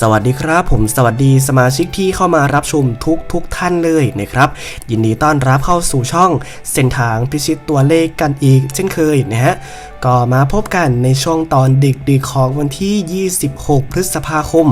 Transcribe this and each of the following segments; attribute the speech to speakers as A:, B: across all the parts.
A: สวัสดีครับ ผมสวัสดีสมาชิกที่เข้ามารับชมทุกทุกท่านเลยนะครับ ยินดีต้อนรับเข้าสู่ช่อง เส้นทางพิชิตตัวเลขกันอีก เช่นเคยนะฮะก็มาพบกันในช่วงตอนดึกดึกของวันที่ 26 พฤษภาคม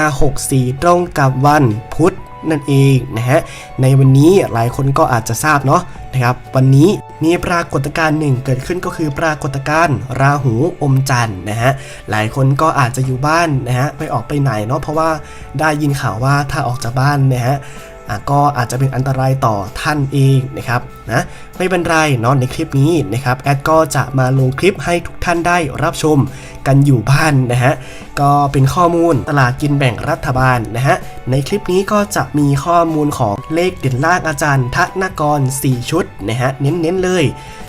A: 2564 ตรงกับวันพุธ นั่นเองนะฮะในวันนี้หลายคนก็อาจจะทราบเนาะนะครับวันนี้มีปรากฏการณ์หนึ่งเกิดขึ้นก็คือปรากฏการณ์ราหูอมจันทร์นะฮะหลายคนก็อาจจะอยู่บ้านนะฮะไม่ออกไปไหนเนาะเพราะว่าได้ยินข่าวว่าถ้าออกจากบ้านนะฮะอะ ก็อาจจะเป็นอันตรายต่อท่านเองนะครับนะไม่เป็นไรเนาะในคลิปนี้นะครับแอดก็จะมาลงคลิปให้ทุกท่านได้รับชมกันอยู่บ้านนะฮะก็เป็นข้อมูลตลาดกินแบ่งรัฐบาลนะฮะในคลิปนี้ก็จะมีข้อมูลของเลขเด่นล่างอาจารย์ทนกร 4 ชุดนะฮะเน้นๆเลย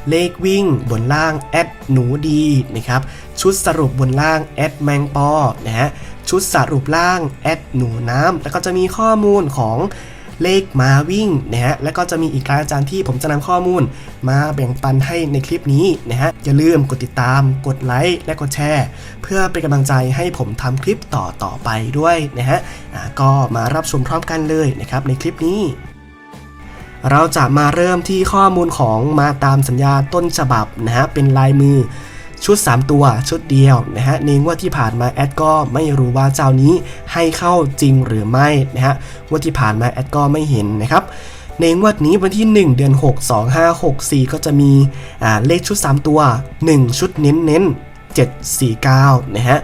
A: เลขวิ่งบนล่างแอดหนูดีนะครับชุดสรุปบนล่างแอดแมงปอนะฮะชุดสรุปล่างแอดหนูน้ำแล้วก็จะมีข้อมูลของ เลขมาวิ่งนะฮะแล้วก็จะมีอีกการอาจารย์ที่ผมจะนำข้อมูล มาแบ่งปันให้ในคลิปนี้นะฮะอย่าลืมกดติดตาม กดไลค์และกดแชร์ เพื่อเป็นกำลังใจให้ผมทำคลิปต่อต่อไปด้วยนะฮะก็มารับชมพร้อมกันเลยนะครับในคลิปนี้เราจะมาเริ่มที่ข้อมูลของมาตามสัญญาต้นฉบับนะฮะเป็นลายมือ ชุด 3 ตัวชุดเดียวนะฮะในงวดที่ผ่านมาแอดก็ไม่รู้ว่าเจ้านี้ให้เข้าจริงหรือไม่นะฮะงวดที่ผ่านมาแอดก็ไม่เห็นนะครับในงวดนี้วันที่ 1 เดือน 6 2 5 6 4 ก็จะมีเลขชุด 3 ตัว 1 ชุดเน้นเน้นๆ7 4 9 นะฮะ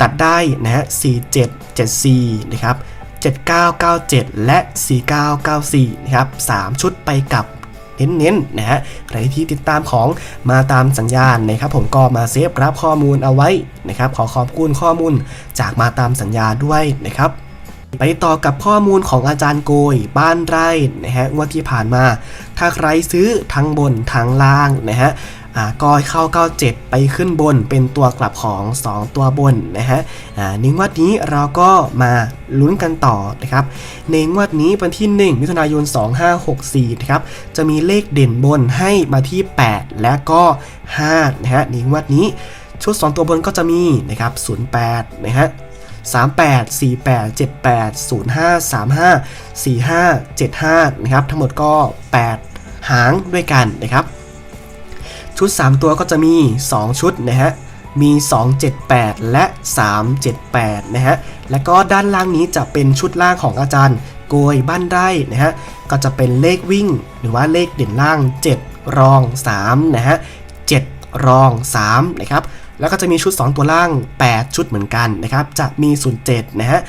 A: ตัดได้นะฮะ 4 7 7 4 นะครับ 7997 และ 4994 นะครับ 3 ชุดไปกับ เน้นๆนะฮะใครที่ติดตามของมาตามสัญญาณนะครับผมก็มาเซฟรับข้อมูลเอาไว้นะครับขอขอบคุณข้อมูลจากมาตามสัญญาด้วยนะครับไปต่อกับข้อมูลของอาจารย์โกยบ้านไร่นะฮะงวดที่ผ่านมา ถ้าใครซื้อทั้งบนทั้งล่างนะฮะ อ่าก็เข้า 97 ไปขึ้นบนเป็นตัวกลับของ 2 ตัวบนนะฮะอ่าในงวดนี้เราก็มาลุ้นกันต่อนะครับในงวดนี้วันที่ 1 มิถุนายน 2564 นะครับจะมีเลขเด่นบนให้มาที่ 8 และก็5นะฮะในงวดนี้ชุด 2 ตัวบนก็จะมีนะครับ08 นะฮะ38 48 78 05 35 45 75 นะครับทั้งหมดก็ 8 หางด้วยกันนะครับ ชุด 3 ตัวก็จะมี 2 ชุดนะฮะ มี 278 และ 378 นะฮะ แล้วก็ด้านล่างนี้จะเป็นชุดล่างของอาจารย์โกยบ้านไร่นะฮะ ก็จะเป็นเลขวิ่งหรือว่าเลขเด่นล่าง 7 รอง 3 นะฮะ7รอง 3 นะครับ แล้วก็จะมีชุด 2 ตัวล่าง 8 ชุดเหมือนกันนะครับ จะมี 07 นะฮะ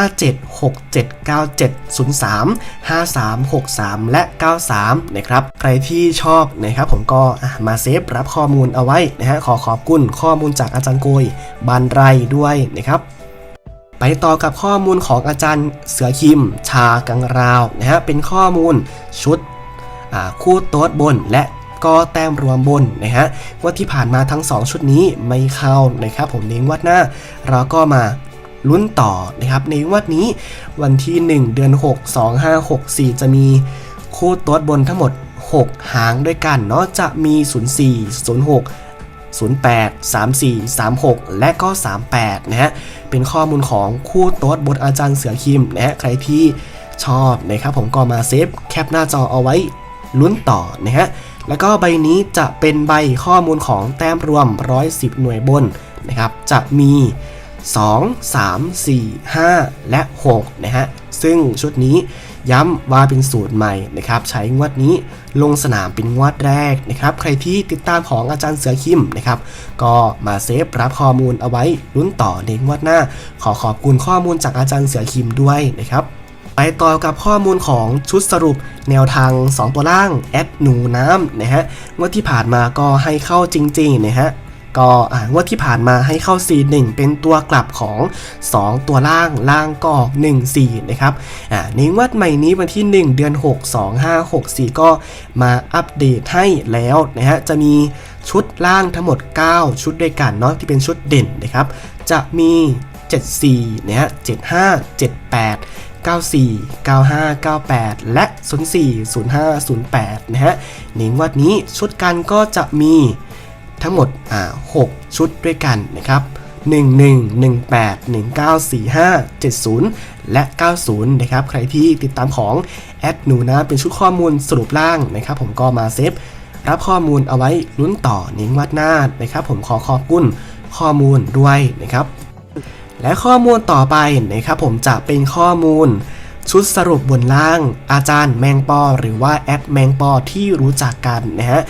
A: 57 67 97 03 53 63 และ 93 นะครับ ใครที่ชอบนะครับผมก็มาเซฟรับข้อมูลเอาไว้นะฮะ ขอขอบคุณข้อมูลจากอาจารย์โกยบานไรด้วยนะครับไปต่อกับข้อมูลของอาจารย์เสือคิม ชากังราวนะฮะเป็นข้อมูลชุดคู่โต๊ดบนและ ก็แต้มรวมบนนะฮะว่าที่ผ่านมาทั้ง 2 ชุดนี้ไม่เข้านะครับผมในงวดหน้า เราก็มาลุ้นต่อนะครับในงวดนี้วันที่ 1 เดือน 6 2 5 6 4 จะมีคู่โต๊ดบนทั้งหมด 6 หางด้วยกันเนาะจะมี 04 06 08 34 36 และก็ 38 นะฮะ เป็นข้อมูลของคู่โต๊ดบนอาจารย์เสือคิมนะฮะ ใครที่ชอบนะครับผมก็มาเซฟแคปหน้าจอเอาไว้ลุ้นต่อนะฮะ แล้วก็ใบนี้จะเป็นใบข้อมูลของแต้มรวม 110 หน่วยบนนะครับ จะมี 2 3 4 5 และ 6 นะฮะ ซึ่งชุดนี้ย้ำว่าเป็นสูตรใหม่นะครับ ใช้งวดนี้ลงสนามเป็นงวดแรกนะครับ ใครที่ติดตามของอาจารย์เสือคิมนะครับ ก็มาเซฟรับข้อมูลเอาไว้ลุ้นต่อในงวดหน้า ขอขอบคุณข้อมูลจากอาจารย์เสือคิมด้วยนะครับ ไปต่อกับข้อมูลของชุดสรุปแนวทาง 2 ตัวล่างแอดหนูน้ำนะฮะงวดที่ผ่านมาก็ให้เข้าจริงๆนะฮะก็อ่างวดที่ผ่านมาให้เข้า4 1เป็นตัวกลับของ 2 ตัวล่างล่างก็ออก1 4นะครับอ่าในงวดใหม่นี้วันที่ 1 เดือน 6 2 5 6 4 ก็มาอัปเดตให้แล้วนะฮะจะมีชุดล่างทั้งหมด 9 ชุดด้วยกันเนาะที่เป็นชุดเด่นนะครับ จะมี 74นะฮะ75 78 94 95 98 และ 04 05 08 นะฮะ ในงวดนี้ชุดกันก็จะมีทั้งหมดอ่า6ชุดด้วยกันนะครับ11 18 1945 70 และ 90 นะครับ ใครที่ติดตามของแอดหนูนะ เป็นชุดข้อมูลสรุปล่างนะครับ ผมก็มาเซฟรับข้อมูลเอาไว้ลุ้นต่อในงวัดหน้านะครับ ผมขอขอบคุณข้อมูลด้วยนะครับ และข้อมูลต่อไปนะครับผมจะเป็นข้อมูล ชุดสรุปบนล่าง อาจารย์แมงปอ หรือว่าแอดแมงปอที่รู้จักกันนะฮะ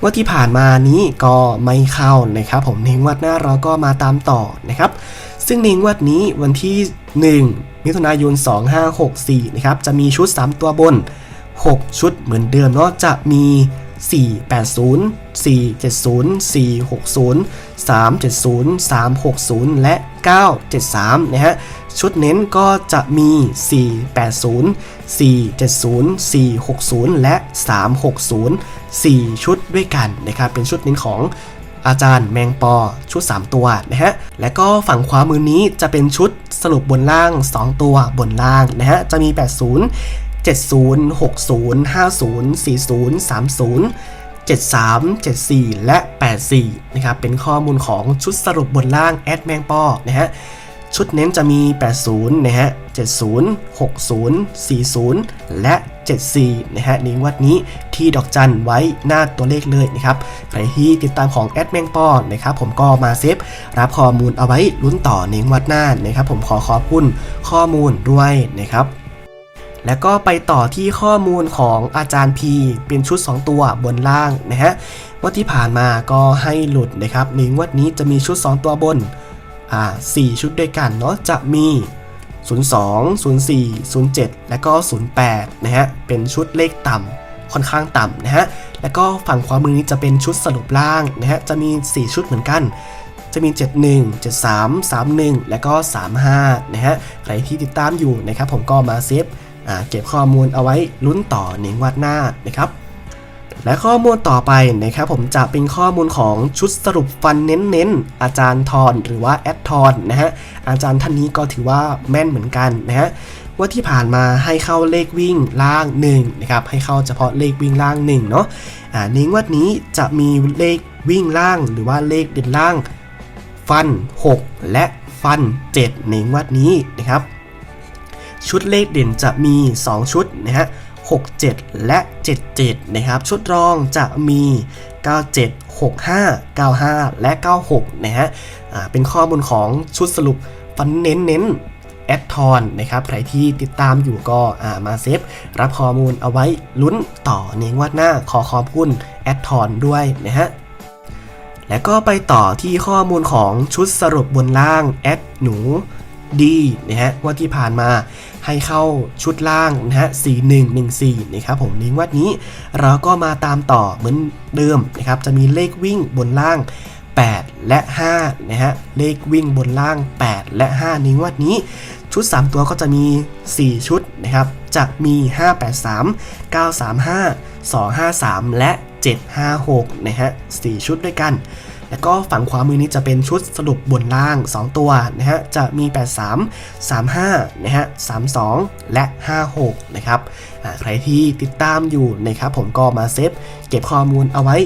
A: ว่าที่ผ่านมานี้ก็ไม่เข้านะครับ ผมในงวดหน้าเราก็มาตามต่อนะครับ ซึ่งในงวดนี้วันที่ 1 มิถุนายน 2564 นะครับ จะมีชุด 3 ตัวบน 6 ชุดเหมือนเดิมเนาะจะมี 480 470 460 370 360 และ 973 นะฮะ ชุดเน้นก็จะมี 480 470 460 และ 360 4 ชุดด้วยกันนะครับ เป็นชุดเน้นของอาจารย์แมงปอชุด 3 ตัวนะฮะ และก็ฝั่งขวามือนี้จะเป็นชุดสรุปบนล่าง 2 ตัวบนล่างนะฮะ จะมี 80 70 60 50 40 30 73 74 และ 84 นะครับ เป็นข้อมูลของชุดสรุปบนล่างแอดแมงปอนะฮะ ชุดเน้นจะมี 80 นะฮะ 70 60 40 และ 74 นะฮะในงวัดนี้ที่ดอกจันไว้หน้าตัวเลขเลยนะครับ ใครที่ติดตามของแอดแมงปอนะครับผมก็มาเซฟรับข้อมูลเอาไว้ลุ้นต่อในงวัดหน้านะครับผมขอขอบคุณข้อมูลด้วยนะครับ แล้วก็ไปต่อที่ข้อมูลของอาจารย์ P เป็นชุด 2 ตัวบนล่างนะฮะว่าที่ผ่านมาก็ให้หลุดนะครับในงวดนี้จะมีชุด 2 ตัวบนอ่า4ชุดด้วยกันเนาะจะมี 02 04 07 และก็ 08 นะฮะเป็นชุดเลขต่ำค่อนข้างต่ำนะฮะแล้วก็ฝั่งขวามือนี้จะเป็นชุดสรุปล่างนะฮะจะมี 4 ชุดเหมือนกันจะมี 71 73 31 และก็ 35 นะฮะ ใครที่ติดตามอยู่นะครับผมก็มาเซฟ เก็บข้อมูลเอาไว้ลุ้นต่อในงวัดหน้านะครับ และข้อมูลต่อไปนะครับผมจะเป็นข้อมูลของชุดสรุปฟันเน้นๆ อาจารย์ทอนหรือว่าแอดทอนนะฮะอาจารย์ท่านนี้ก็ถือว่าแม่นเหมือนกันนะฮะว่าที่ผ่านมาให้เข้าเลขวิ่งล่าง1นะครับให้เข้าเฉพาะเลขวิ่งล่าง1เนาะอ่าในงวดนี้จะมีเลขวิ่งล่างหรือว่าเลขเด่นล่าง ฟัน 6 และฟัน 7 ในงวดนี้นะครับ ชุดเลขเด่นจะมี 2 ชุดนะฮะ67 และ 77 นะครับ ชุดรองจะมี 97 65 95 และ 96 นะฮะเป็นข้อมูลของชุดสรุปฟันเน้นเน้นแอดทอนนะครับ ใครที่ติดตามอยู่ก็มาเซฟรับข้อมูลเอาไว้ลุ้นต่อในงวดหน้าขอขอบคุณแอดทอนด้วยนะฮะแล้วก็ไปต่อที่ข้อมูลของชุดสรุปบนล่างแอดหนูดีนะฮะว่าที่ผ่านมา ให้เข้าชุดล่างนะฮะ 4114 นะครับผมในงวัดนี้เราก็มาตามต่อเหมือนเดิมนะครับ จะมีเลขวิ่งบนล่าง 8 และ 5 นะฮะ เลขวิ่งบนล่าง 8 และ 5 ในงวดนี้ ชุด 3 ตัวก็จะมี 4 ชุดนะครับ จะมี 583 935 253 และ 756 นะฮะ 4 ชุดด้วยกัน แล้วก็ฝั่งขวามือนี้จะเป็นชุดสรุปบนล่าง 2 ตัวนะฮะจะมี 83 35นะฮะ32 และ 56 นะครับใครที่ติดตามอยู่นะครับผมก็มาเซฟเก็บข้อมูลเอาไว้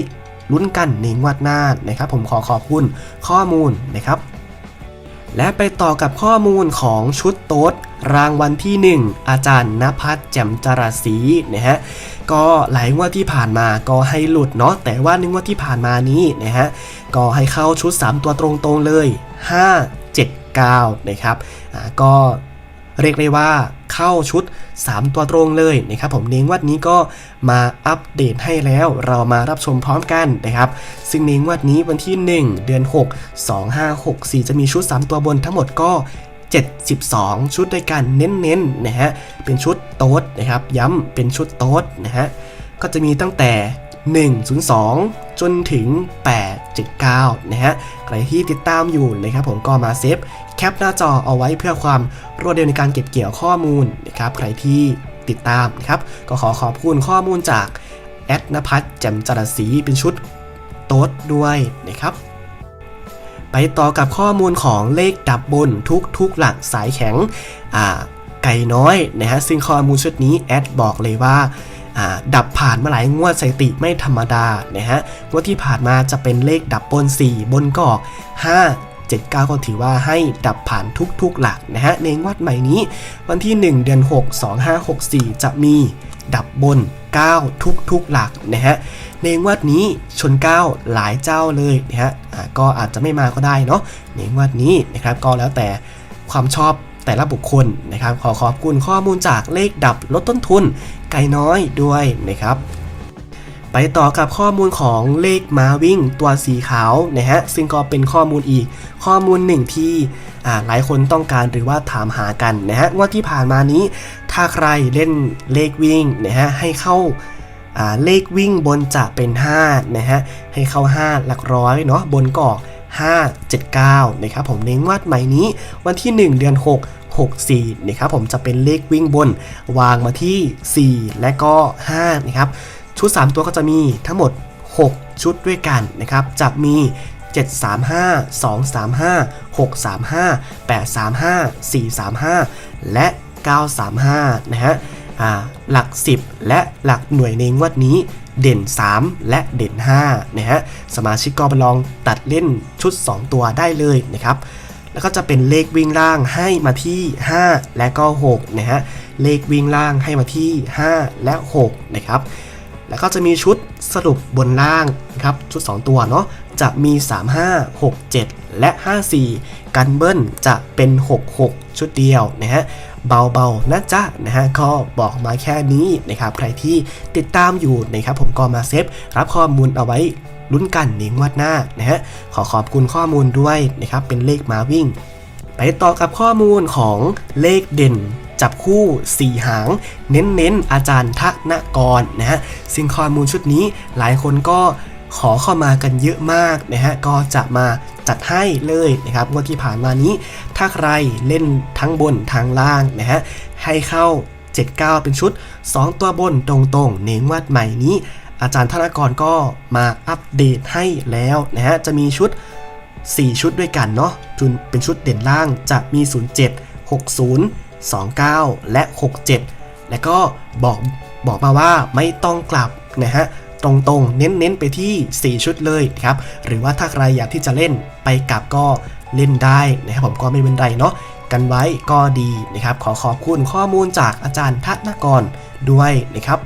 A: ลุ้นกันในงวดหน้านะครับผมขอขอบคุณข้อมูลนะครับ และไปต่อกับข้อมูลของชุดโต๊ดรางวัลที่ 1 อาจารย์นภัสแจ่มจราศีนะฮะก็หลายงวดที่ผ่านมาก็ให้หลุดเนาะแต่ว่าหนงวดที่ผ่านมานี้นะฮะก็ให้เข้าชุด 3 ตัวตรงๆเลย 5 7 9 นะครับก็เรียกได้ว่า เข้าชุด 3 ตัวตรงเลยนะครับผมในงวดนี้ก็มาอัปเดตให้แล้วเรามารับชมพร้อมกันนะครับซึ่งในงวดนี้วันที่ 1 เดือน 6 2564 จะมีชุด 3 ตัวบนทั้งหมดก็ 72 ชุดด้วยกันเน้นๆนะฮะเป็นชุดโต๊ดนะครับย้ำเป็นชุดโต๊ดนะฮะก็จะมีตั้งแต่ 102 จนถึง 879 นะฮะ ใครที่ติดตามอยู่นะครับผมก็มาเซฟแคปหน้าจอเอาไว้เพื่อความรวดเร็วในการเก็บเกี่ยวข้อมูลนะครับ ใครที่ติดตามนะครับก็ขอขอบคุณข้อมูลจากแอดนภัทรแจ่มจรัสศรีเป็นชุดโต๊ดด้วยนะครับ ไปต่อกับข้อมูลของเลขดับบนทุกทุกหลักสายแข็งไก่น้อยนะฮะซึ่งข้อมูลชุดนี้แอดบอกเลยว่า ดับผ่านมาหลายงวดสถิติไม่ธรรมดานะฮะงวดที่ผ่านมาจะเป็นเลขดับบน 4 บนก็5 79 ก็ถือว่าให้ดับผ่านทุกๆหลักนะฮะในงวดใหม่นี้ วันที่ 1 เดือน 6 2564 จะมีดับบน 9 ทุกๆหลักนะฮะในงวดนี้ชน 9 หลายเจ้าเลยนะฮะก็อาจจะไม่มาก็ได้เนาะในงวดนี้นะครับก็แล้วแต่ความชอบแต่ละบุคคลนะครับขอขอบคุณข้อมูลจากเลขดับลดต้นทุน ไก่น้อยด้วยนะครับ ไปต่อกับข้อมูลของเลขม้าวิ่งตัวสีขาวนะฮะซึ่งก็เป็นข้อมูลอีกข้อมูลหนึ่งที่หลายคนต้องการหรือว่าถามหากันนะฮะว่าที่ผ่านมานี้ ถ้าใครเล่นเลขวิ่งนะฮะให้เข้าอ่าเลขวิ่งบนจะเป็น5นะฮะให้เข้า 5 หลักร้อยเนาะบนก็5 7 9นะครับผมในงวดใหม่นี้วันที่ 1 เดือน 6 64นะครับผมจะเป็นเลขวิ่งบนวางมาที่ 4 และก็5นะครับชุด 3 ตัวก็จะมีทั้งหมด 6 ชุดด้วยกันนะครับจะมี 735 235 635 835 435 และ 935 นะฮะหลัก 10 และหลักหน่วยในงวดนี้เด่น 3 และเด่น5นะฮะสมาชิกก็ไปลองตัดเล่นชุด 2 ตัวได้เลยนะครับ แล้วก็จะเป็นเลขวิ่งล่างให้มาที่ 5 และก็6นะฮะเลขวิ่งล่างให้มาที่ 5 และ 6 นะครับ แล้วก็จะมีชุดสรุปบนล่างครับชุด 2 ตัวเนาะจะมี 35 67 และ 54 กันเบิ้ลจะเป็น 66 ชุดเดียวนะฮะเบาๆนะจ๊ะนะฮะก็บอกมาแค่นี้นะครับ ใครที่ติดตามอยู่นะครับผมก็มาเซฟรับข้อมูลเอาไว้ ลุ้นกันในงวดหน้านะฮะขอขอบคุณข้อมูลด้วยนะครับเป็นเลขมาวิ่ง ไปต่อกับข้อมูลของเลขเด่นจับคู่ 4 หาง เน้นๆ อาจารย์ทนกรนะฮะซึ่งข้อมูลชุดนี้หลายคนก็ขอเข้ามากันเยอะมากนะฮะก็จะมาจัดให้เลยนะครับงวดที่ผ่านมานี้ ถ้าใครเล่นทั้งบนทางล่างนะฮะให้เข้า 79 เป็นชุด 2 ตัวบนตรงๆในงวัดใหม่นี้ อาจารย์ธนกรก็มาอัปเดตให้แล้วนะฮะ จะมีชุด 4 ชุดด้วยกันเนาะจุนเป็นชุดเด่นล่างจะมี 07 60 29 และ 67 แล้วก็บอกบอกมาว่าไม่ต้องกลับนะฮะตรงๆ เน้นๆ ไปที่ 4 ชุดเลยครับ หรือว่าถ้าใครอยากที่จะเล่นไปกลับก็เล่นได้นะครับผมก็ไม่เป็นไรเนาะกันไว้ก็ดีนะครับ ขอขอบคุณข้อมูลจากอาจารย์ทัศนกรด้วยนะครับ